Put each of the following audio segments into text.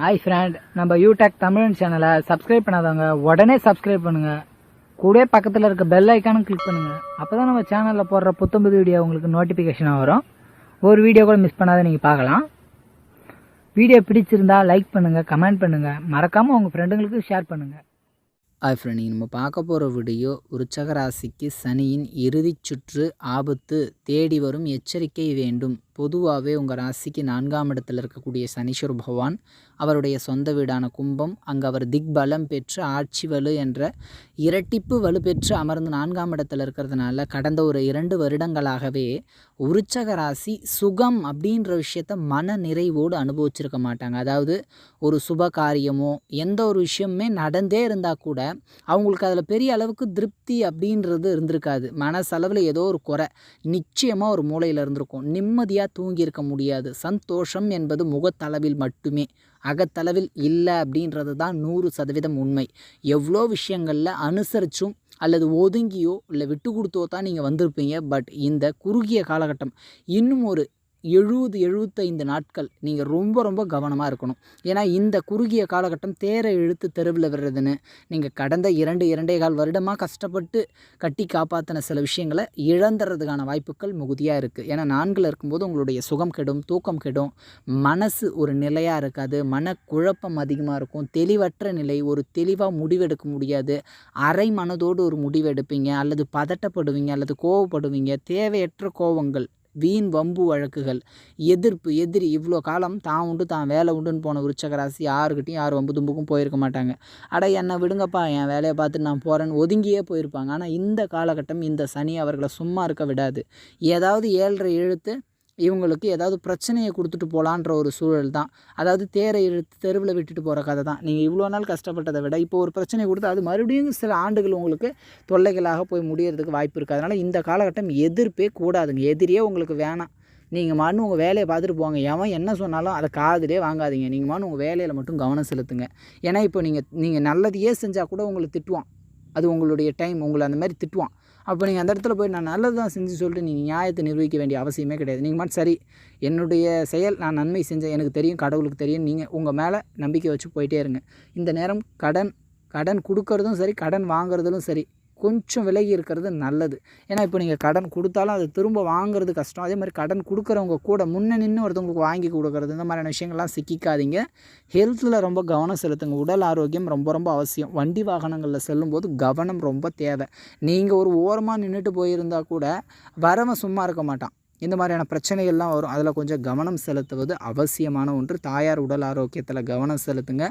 Hi friend நம்ம யூடெக் தமிழ் சேனலை subscribe பண்ணாதவங்க உடனே சப்ஸ்கிரைப் பண்ணுங்க. கூட பக்கத்தில் இருக்க பெல் ஐக்கானும் கிளிக் பண்ணுங்க. அப்பதான் நம்ம சேனலில் போடுற புத்தம்புது வீடியோ உங்களுக்கு நோட்டிஃபிகேஷனாக வரும். ஒரு வீடியோ கூட மிஸ் பண்ணாத நீங்கள் பார்க்கலாம். வீடியோ பிடிச்சிருந்தா லைக் பண்ணுங்கள் கமெண்ட் பண்ணுங்கள் மறக்காமல் உங்கள் ஃப்ரெண்டுங்களுக்கு ஷேர் பண்ணுங்கள் ஹாய் ஃப்ரெண்ட் நம்ம பார்க்க போகிற வீடியோ உற்சக ராசிக்கு சனியின் இறுதிச் சுற்று ஆபத்து தேடி வரும் எச்சரிக்கை வேண்டும். பொதுவாகவே உங்கள் ராசிக்கு நான்காம் இடத்தில் இருக்கக்கூடிய சனீஸ்வர பகவான் அவருடைய சொந்த வீடான கும்பம் அங்கே அவர் திக்பலம் பெற்று ஆட்சி வலு என்ற இரட்டிப்பு வலு பெற்று அமர்ந்து நான்காம் இடத்தில் இருக்கிறதுனால கடந்த ஒரு இரண்டு வருடங்களாகவே உருச்சக ராசி சுகம் அப்படின்ற விஷயத்த மன நிறைவோடு அனுபவிச்சிருக்க மாட்டாங்க. அதாவது ஒரு சுப காரியமோ எந்த ஒரு விஷயமுமே நடந்தே இருந்தால் கூட அவங்களுக்கு அதில் பெரிய அளவுக்கு திருப்தி அப்படின்றது இருந்திருக்காது. மனசளவில் ஏதோ ஒரு குறை நிச்சயமாக ஒரு மூலையில் இருந்திருக்கும். நிம்மதியாக தூங்கியிருக்க முடியாது. சந்தோஷம் என்பது முகத்தளவில் மட்டுமே. அகத்தளவில் இல்லை அப்படின்றது தான் நூறு சதவீதம் உண்மை. எவ்வளோ விஷயங்களில் அனுசரித்தும் அல்லது ஒதுங்கியோ இல்லை விட்டு கொடுத்தோ தான் நீங்கள் வந்திருப்பீங்க. பட் இந்த குறுகிய காலகட்டம் இன்னும் ஒரு எழுபது எழுபத்தைந்து நாட்கள் நீங்கள் ரொம்ப ரொம்ப கவனமாக இருக்கணும். ஏன்னா இந்த குறுகிய காலகட்டம் தேரை இழுத்து தெருவில் விடுறதுன்னு நீங்கள் கடந்த இரண்டு இரண்டே கால் வருடமாக கஷ்டப்பட்டு கட்டி காப்பாற்றின சில விஷயங்களை இழந்துறதுக்கான வாய்ப்புகள் மிகுதியாக இருக்குது ஏன்னா நான்கில் இருக்கும்போது உங்களுடைய சுகம் கெடும் தூக்கம் கெடும் மனசு ஒரு நிலையாக இருக்காது மனக்குழப்பம் அதிகமாக இருக்கும் தெளிவற்ற நிலை ஒரு தெளிவாக முடிவெடுக்க முடியாது அரை மனதோடு ஒரு முடிவெடுப்பீங்க அல்லது பதட்டப்படுவீங்க அல்லது கோவப்படுவீங்க தேவையற்ற கோவங்கள் வீண் வம்பு வழக்குகள். எதிர்ப்பு எதிரி இவ்வளோ காலம் தான் உண்டு தான் வேலை உண்டுன்னு போன விருச்சக யாருக்கிட்டையும் யார் வம்பு தும்புக்கும் போயிருக்க மாட்டாங்க. அட என்னை விடுங்கப்பா என் வேலையை பார்த்துட்டு நான் போகிறேன்னு ஒதுங்கியே போயிருப்பாங்க. ஆனால் இந்த காலகட்டம் இந்த சனி அவர்களை சும்மா இருக்க விடாது. ஏதாவது ஏழரை எழுத்து இவங்களுக்கு ஏதாவது பிரச்சனையை கொடுத்துட்டு போகலான்ற ஒரு சூழல் தான். அதாவது தேரை இழுத்து தெருவில் விட்டுட்டு போகிற கதை தான். நீங்கள் இவ்வளோ நாள் கஷ்டப்பட்டதை விட இப்போ ஒரு பிரச்சனை கொடுத்து அது மறுபடியும் சில ஆண்டுகள் உங்களுக்கு தொல்லைகளாக போய் முடியறதுக்கு வாய்ப்பு இருக்குது அதனால் இந்த காலகட்டம் எதிர்ப்பே கூடாதுங்க. எதிரியே உங்களுக்கு வேணாம். நீங்கள் மாட்டு உங்கள் வேலையை பார்த்துட்டு போங்க. எவன் என்ன சொன்னாலும் அதை காதிலே வாங்காதீங்க. நீங்கள் மாட்டு உங்கள் வேலையில் மட்டும் கவனம் செலுத்துங்க. ஏன்னா இப்போ நீங்கள் நீங்கள் நல்லதையே செஞ்சால் கூட உங்களை திட்டுவான். அது உங்களுடைய டைம் உங்களை அந்த மாதிரி திட்டுவான். அப்போ நீங்கள் அந்த இடத்துல போய் நான் நல்லது தான் செஞ்சு சொல்லிட்டு நீங்கள் நியாயத்தை நிரூபிக்க வேண்டிய அவசியமே கிடையாது. நீங்கள் மட்டும் சரி என்னுடைய செயல் நான் நன்மை செஞ்சேன் எனக்கு தெரியும் கடவுளுக்கு தெரியும் நீங்கள் உங்கள் மேலே நம்பிக்கை வச்சு போயிட்டே இருங்க. இந்த நேரம் கடன் கடன் கொடுக்கறதும் சரி கடன் வாங்குறதும் சரி கொஞ்சம் விலகி இருக்கிறது நல்லது. ஏன்னா இப்போ நீங்கள் கடன் கொடுத்தாலும் அது திரும்ப வாங்குறது கஷ்டம். அதே மாதிரி கடன் கொடுக்குறவங்க கூட முன்னே நின்று ஒருத்தவங்களுக்கு வாங்கி கொடுக்குறது இந்த மாதிரியான விஷயங்கள்லாம் சிக்கிக்காதீங்க. ஹெல்த்தில் ரொம்ப கவனம் செலுத்துங்க. உடல் ஆரோக்கியம் ரொம்ப ரொம்ப அவசியம். வண்டி வாகனங்களில் செல்லும்போது கவனம் ரொம்ப தேவை. நீங்கள் ஒரு ஓரமாக நின்றுட்டு போயிருந்தா கூட வரவன் சும்மா இருக்க மாட்டான். இந்த மாதிரியான பிரச்சனைகள்லாம் வரும். அதில் கொஞ்சம் கவனம் செலுத்துவது அவசியமான ஒன்று. தாயார் உடல் ஆரோக்கியத்தில் கவனம் செலுத்துங்க.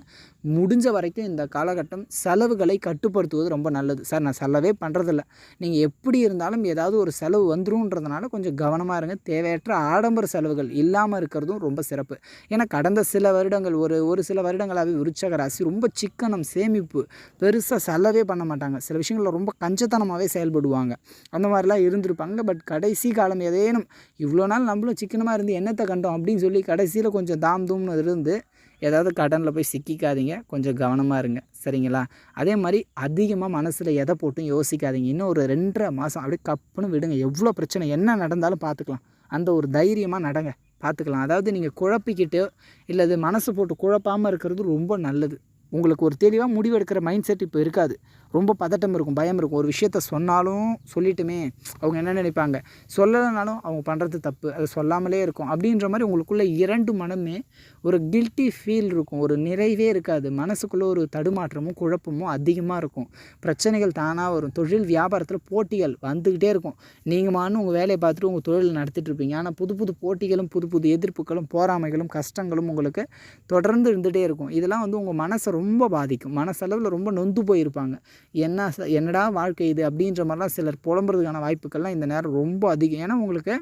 முடிஞ்ச வரைக்கும் இந்த காலகட்டம் செலவுகளை கட்டுப்படுத்துவது ரொம்ப நல்லது. சார் நான் செலவே பண்ணுறதில்ல நீங்கள் எப்படி இருந்தாலும் ஏதாவது ஒரு செலவு வந்துருன்றதுனால கொஞ்சம் கவனமாக இருங்க. தேவையற்ற ஆடம்பர செலவுகள் இல்லாமல் இருக்கிறதும் ரொம்ப சிறப்பு. ஏன்னா கடந்த சில வருடங்கள் ஒரு ஒரு சில வருடங்களாகவே விருச்சக ராசி ரொம்ப சிக்கனம் சேமிப்பு பெருசாக செலவே பண்ண மாட்டாங்க. சில விஷயங்களில் ரொம்ப கஞ்சத்தனமாகவே செயல்படுவாங்க. அந்த மாதிரிலாம் இருந்திருப்பாங்க. பட் கடைசி காலம் ஏதேனும் இவ்வளோ நாள் நம்மளும் சிக்கனமாக இருந்து என்னத்தை கண்டோம் அப்படின்னு சொல்லி கடைசியில் கொஞ்சம் தாம் தூம்னு இருந்து ஏதாவது கடனில் போய் சிக்கிக்காதீங்க. கொஞ்சம் கவனமாக இருங்க. சரிங்களா? அதே மாதிரி அதிகமாக மனசில் எதை போட்டும் யோசிக்காதீங்க. இன்னும் ஒரு ரெண்டரை மாதம் அப்படியே கப்புன்னு விடுங்க. எவ்வளோ பிரச்சனை என்ன நடந்தாலும் பார்த்துக்கலாம். அந்த ஒரு தைரியமாக நடங்க. பார்த்துக்கலாம். அதாவது நீங்கள் குழப்பிக்கிட்டு இல்லை அது மனசு போட்டு குழப்பாமல் இருக்கிறது ரொம்ப நல்லது. உங்களுக்கு ஒரு தெளிவாக முடிவெடுக்கிற மைண்ட் செட் இப்போ இருக்காது. ரொம்ப பதட்டம் இருக்கும் பயம் இருக்கும். ஒரு விஷயத்த சொன்னாலும் சொல்லிட்டுமே அவங்க என்ன நினைப்பாங்க? சொல்லலைனாலும் அவங்க பண்ணுறது தப்பு. அதை சொல்லாமலே இருக்கும். அப்படின்ற மாதிரி உங்களுக்குள்ளே இரண்டு மனமே ஒரு கில்ட்டி ஃபீல் இருக்கும். ஒரு நிறைவே இருக்காது. மனசுக்குள்ளே ஒரு தடுமாற்றமும் குழப்பமும் அதிகமாக இருக்கும். பிரச்சனைகள் தானாக வரும். தொழில் வியாபாரத்தில் போட்டிகள் வந்துக்கிட்டே இருக்கும். நீங்கள் மானு உங்கள் வேலையை பார்த்துட்டு உங்கள் தொழில் நடத்திட்டு இருப்பீங்க. ஆனால் புது புது போட்டிகளும் புது புது எதிர்ப்புகளும் போராமைகளும் கஷ்டங்களும் உங்களுக்கு தொடர்ந்து இருந்துகிட்டே இருக்கும். இதெல்லாம் வந்து உங்கள் மனசை ரொம்ப பாதிக்கும். மனசளவில் ரொம்ப நொந்து போயிருப்பாங்க. என்ன ச- என்னடா வாழ்க்கை இது? அப்படின்ற மாதிரிலாம் சிலர் புலம்புறதுக்கான வாய்ப்புகள்லாம் இந்த நேரம் ரொம்ப அதிகம். ஏன்னா உங்களுக்கு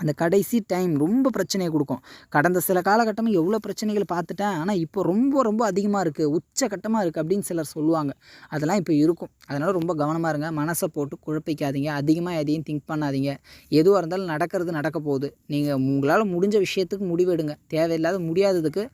அந்த கடைசி டைம் ரொம்ப பிரச்சனையை கொடுக்கும். கடந்த சில காலகட்டமும் எவ்வளோ பிரச்சனைகள் பார்த்துட்டேன். ஆனால் இப்போ ரொம்ப ரொம்ப அதிகமாக இருக்குது உச்சகட்டமாக இருக்குது அப்படின்னு சிலர் சொல்லுவாங்க. அதெல்லாம் இப்போ இருக்கும். அதனால் ரொம்ப கவனமாக இருங்க. மனசை போட்டு குழப்பிக்காதீங்க. அதிகமாக எதையும் திங்க் பண்ணாதீங்க. எதுவாக இருந்தாலும் நடக்கிறது நடக்க போகுது. நீங்கள் உங்களால் முடிஞ்ச விஷயத்துக்கு முடிவெடுங்க. தேவையில்லாத முடியாததுக்கு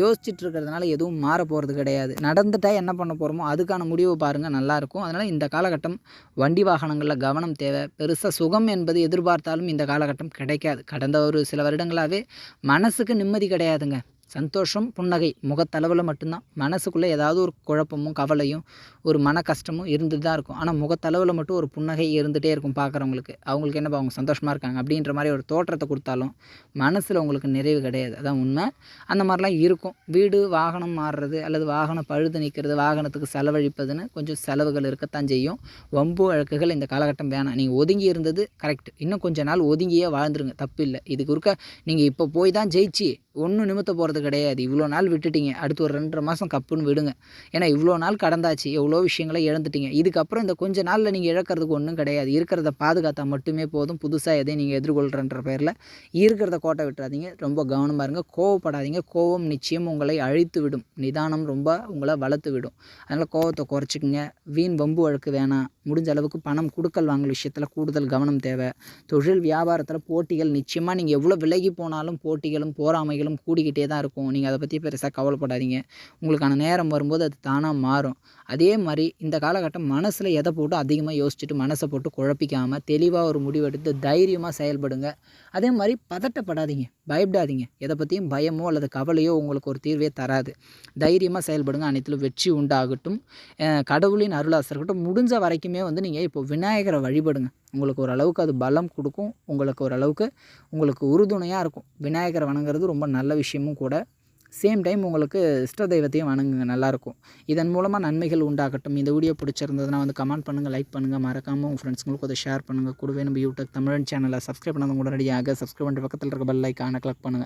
யோசிச்சுட்டு இருக்கிறதுனால எதுவும் மாற போகிறது கிடையாது. நடந்துட்டால் என்ன பண்ண போகிறோமோ அதுக்கான முடிவை பாருங்கள் நல்லாயிருக்கும் அதனால் இந்த காலகட்டம் வண்டி வாகனங்களில் கவனம் தேவை. பெருசாக சுகம் என்பது எதிர்பார்த்தாலும் இந்த காலகட்டம் கிடைக்காது. கடந்த ஒரு சில வருடங்களாகவே மனசுக்கு நிம்மதி கிடையாதுங்க. சந்தோஷம் புன்னகை. முகத்தளவில் மட்டும்தான். மனசுக்குள்ளே ஏதாவது ஒரு குழப்பமும் கவலையும் ஒரு மன கஷ்டமும் இருந்துட்டு தான் இருக்கும். ஆனால் முகத்தளவில் மட்டும் ஒரு புன்னகை இருந்துகிட்டே இருக்கும் பார்க்குறவங்களுக்கு அவங்களுக்கு என்னப்பா அவங்க சந்தோஷமாக இருக்காங்க அப்படின்ற மாதிரி ஒரு தோற்றத்தை கொடுத்தாலும் மனசில் உங்களுக்கு நிறைவு கிடையாது. அதான் உண்மை. அந்த மாதிரிலாம் இருக்கும். வீடு வாகனம் மாறுறது அல்லது வாகனம் பழுது நிற்கிறது வாகனத்துக்கு செலவழிப்பதுன்னு கொஞ்சம் செலவுகள் இருக்கத்தான் செய்யும். வம்பு வழக்குகள் இந்த காலகட்டம் வேணாம். நீங்கள் ஒதுங்கி இருந்தது கரெக்ட் இன்னும் கொஞ்ச நாள் ஒதுங்கியே வாழ்ந்துருங்க. தப்பு இல்லை. இதுக்கு இருக்க நீங்கள் இப்போ போய் தான் ஜெயிச்சு ஒன்றும் நிமித்த போகிறதுக்கு கிடையாது. இவ்வளோ நாள் விட்டுட்டீங்க. அடுத்து ஒரு ரெண்டரை மாதம் கப்புன்னு விடுங்க. ஏன்னா இவ்வளோ நாள் கடந்தாச்சு. எவ்வளோ விஷயங்களை இழந்துட்டீங்க. இதுக்கப்புறம் இந்த கொஞ்ச நாளில் நீங்கள் இழக்கிறதுக்கு ஒன்றும் கிடையாது. இருக்கிறத பாதுகாத்தா மட்டுமே போதும். புதுசாக எதையும் நீங்கள் எதிர்கொள்கிறன்ற பேரில் இருக்கிறத கோட்டை விட்டுறாதீங்க. ரொம்ப கவனமாக இருங்க. கோவப்படாதீங்க. கோவம் நிச்சயம் உங்களை அழித்து விடும். நிதானம் ரொம்ப உங்களை வளர்த்து விடும். அதனால் கோவத்தை குறைச்சிக்கங்க. வீண் வம்பு வழக்கு வேணாம். முடிஞ்ச அளவுக்கு பணம் கொடுக்கல் வாங்கல் விஷயத்தில் கூடுதல் கவனம் தேவை. தொழில் வியாபாரத்தில் போட்டிகள் நிச்சயமாக நீங்கள் எவ்வளோ விலகி போனாலும் போட்டிகளும் போராமைகளும் கூடிக்கிட்டே தான் இருக்கும். நீங்கள் அதை பற்றி பெருசாக கவலைப்படாதீங்க. உங்களுக்கான நேரம் வரும்போது அது தானாக மாறும். அதே மாதிரி இந்த காலகட்டம் மனசில் எதை போட்டு அதிகமாக யோசிச்சுட்டு மனசை போட்டு குழப்பிக்காமல் தெளிவாக ஒரு முடிவெடுத்து தைரியமாக செயல்படுங்க. அதே மாதிரி பதட்டப்படாதீங்க. பயப்படாதீங்க. எதை பற்றியும் பயமோ அல்லது கவலையோ உங்களுக்கு ஒரு தீர்வே தராது. தைரியமாக செயல்படுங்க. அனைத்திலும் வெற்றி உண்டாகட்டும். கடவுளின் அருளாசை இருக்கட்டும். முடிஞ்ச வரைக்குமே வந்து நீங்கள் இப்போ விநாயகரை வழிபடுங்க. உங்களுக்கு ஓரளவுக்கு அது பலம் கொடுக்கும். உங்களுக்கு ஓரளவுக்கு உங்களுக்கு உறுதுணையாக இருக்கும். விநாயகரை வணங்குறது ரொம்ப நல்ல விஷயமும் கூட. சேம் டைம் உங்களுக்கு இஷ்ட தெய்வத்தையும் வணங்குங்க நல்லாயிருக்கும் இதன் மூலமாக நன்மைகள் உண்டாகட்டும். இந்த வீடியோ பிடிச்சிருந்ததுன்னா வந்து கமெண்ட் பண்ணுங்கள் லைக் பண்ணுங்கள் மறக்காமல் உங்கள் ஃப்ரெண்ட்ஸுங்களுக்கு அதை ஷேர் பண்ணுங்கள் கூடவே நம்ம யூடியூப் தமிழன் சேனலை சப்ஸ்கிரைப் பண்ணாதவங்க உடனடியாக சப்ஸ்கிரைப் பண்ணுற பக்கத்தில் இருக்க பெல் ஐக்கானை கிளிக் பண்ணுங்கள்